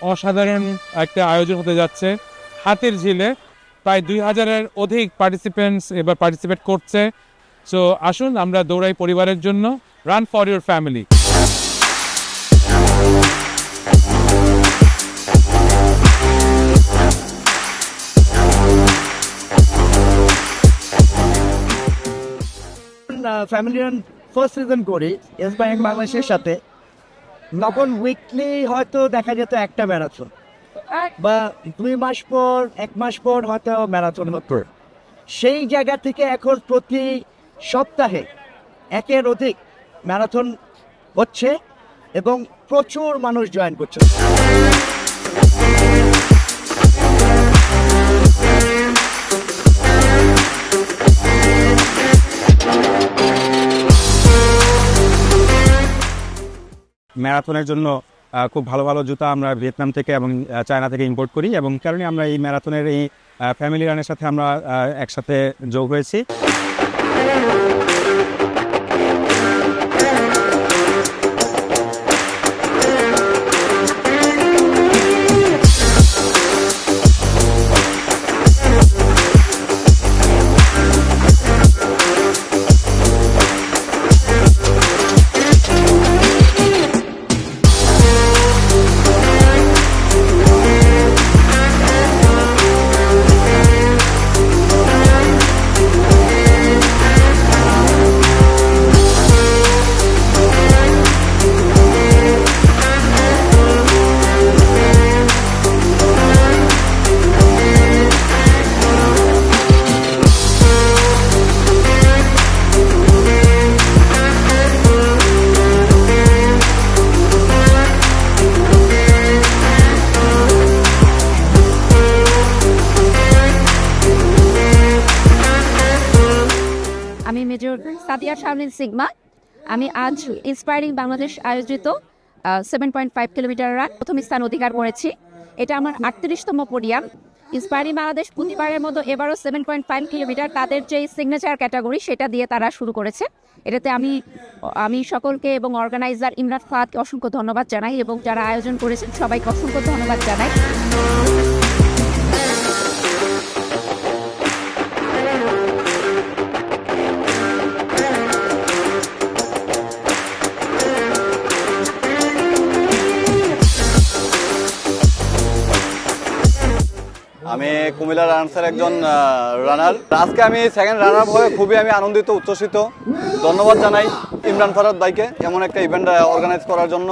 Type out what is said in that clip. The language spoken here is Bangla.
অসাধারণ একটা আয়োজন হতে যাচ্ছে। হাতের ঝিলে প্রায় দুই হাজারের অধিক পার্টিসিপেন্টস এবার পার্টিসিপেট করছে। সো আসুন আমরা দৌড়াই পরিবারের জন্য। Run for your family family run first season করি। এস বাংলাদেশের সাথে। তখন উইকলি হয়তো দেখা যেত একটা ম্যারাথন বা দুই মাস পর এক মাস পর হয়তো ম্যারাথন হতো। সেই জায়গা থেকে এখন প্রতি সপ্তাহে একের অধিক ম্যারাথন হচ্ছে এবং প্রচুর মানুষ জয়েন করছে। ম্যারাথনের জন্য খুব ভালো ভালো জুতা আমরা ভিয়েতনাম থেকে এবং চায়না থেকে ইম্পোর্ট করি এবং কারণে আমরা এই ম্যারাথনের এই ফ্যামিলি রানের সাথে আমরা একসাথে যোগ হয়েছি। মেজর সাদিয়া শারমিন সিগমা। আমি আজ ইন্সপায়ারিং বাংলাদেশ আয়োজিত seven point five kilometre run প্রথম স্থান অধিকার করেছি। এটা আমার আটত্রিশতম পরিয়াম ইন্সপায়ারিং বাংলাদেশ প্রতিবারের মতো এবারও সেভেন পয়েন্ট ফাইভ কিলোমিটার তাদের যে সিগনেচার ক্যাটাগরি সেটা দিয়ে তারা শুরু করেছে। এটাতে আমি আমি সকলকে এবং অর্গানাইজার ইমরান ফাদকে অসংখ্য ধন্যবাদ জানাই এবং যারা আয়োজন করেছেন সবাইকে অসংখ্য ধন্যবাদ জানাই। আমি কুমিল্লা রানার্সের একজন রানার আজকে আমি সেকেন্ড রানার হয়ে খুবই আমি আনন্দিত, উচ্ছ্বসিত। ধন্যবাদ জানাই ইমরান ফারাদ ভাইকে এমন একটা ইভেন্ট অর্গানাইজ করার জন্য।